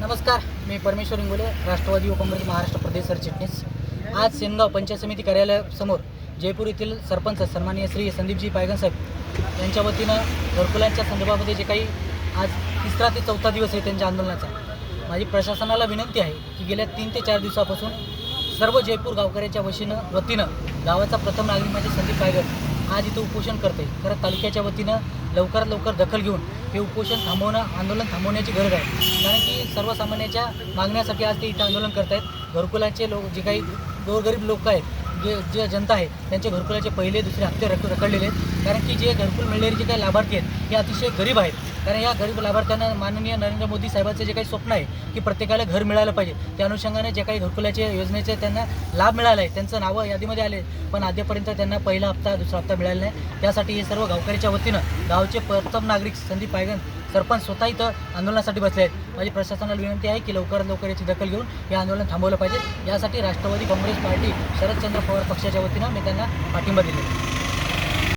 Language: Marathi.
नमस्कार मी परमेश्वर इंगोले राष्ट्रवादी व काँग्रेस महाराष्ट्र प्रदेश सरचिटणीस. आज सेनगाव पंचायत समिती कार्यालयासमोर जयपूर येथील सरपंच सन्माननीय श्री संदीपजी पायगनसाहेब यांच्या वतीनं घरकुलांच्या संदर्भामध्ये जे काही आज तिसरा ते चौथा दिवस आहे त्यांच्या आंदोलनाचा माझी प्रशासनाला विनंती आहे की गेल्या तीन ते चार दिवसापासून सर्व जयपूर गावकऱ्याच्या वशीनं वतीनं गावाचा प्रथम नागरिक म्हणजे संदीप पायगन आज इथं उपोषण करते खरं तालुक्याच्या वतीनं लवकरात लवकर दखल घेऊन हे उपोषण थांबवणं आंदोलन थांबवण्याची गरज आहे. कारण की सर्वसामान्याच्या मागण्यासाठी आज ते इथं आंदोलन करत आहेत घरकुलाचे लोक जे काही गोरगरीब लोक आहेत जे जे जनता आहे त्यांचे घरकुलाचे पहिले दुसरे हप्ते रक रखडलेले आहेत. कारण की जे घरकुल मिळणारे जे काही लाभार्थी आहेत हे अतिशय गरीब आहेत. कारण या गरीब लाभार्थ्यांना माननीय नरेंद्र मोदी साहेबांचे जे काही स्वप्न आहे की प्रत्येकाला घर मिळालं पाहिजे. त्या अनुषंगाने जे काही घरकुलाचे योजनेचे त्यांना लाभ मिळाला आहे. त्यांचं नावं यादीमध्ये आले पण आधीपर्यंत त्यांना पहिला हप्ता दुसरा हप्ता मिळाला नाही. त्यासाठी हे सर्व गावकऱ्याच्या वतीनं गावचे प्रथम नागरिक संदीप पायगन सरपंच स्वतः इथं आंदोलनासाठी बसले आहेत. माझी प्रशासनाला विनंती आहे की लवकरात लवकर याची दखल घेऊन हे आंदोलन थांबवलं पाहिजे. यासाठी राष्ट्रवादी काँग्रेस पार्टी शरदचंद्र पवार पक्षाच्या वतीनं मी त्यांना पाठिंबा दिले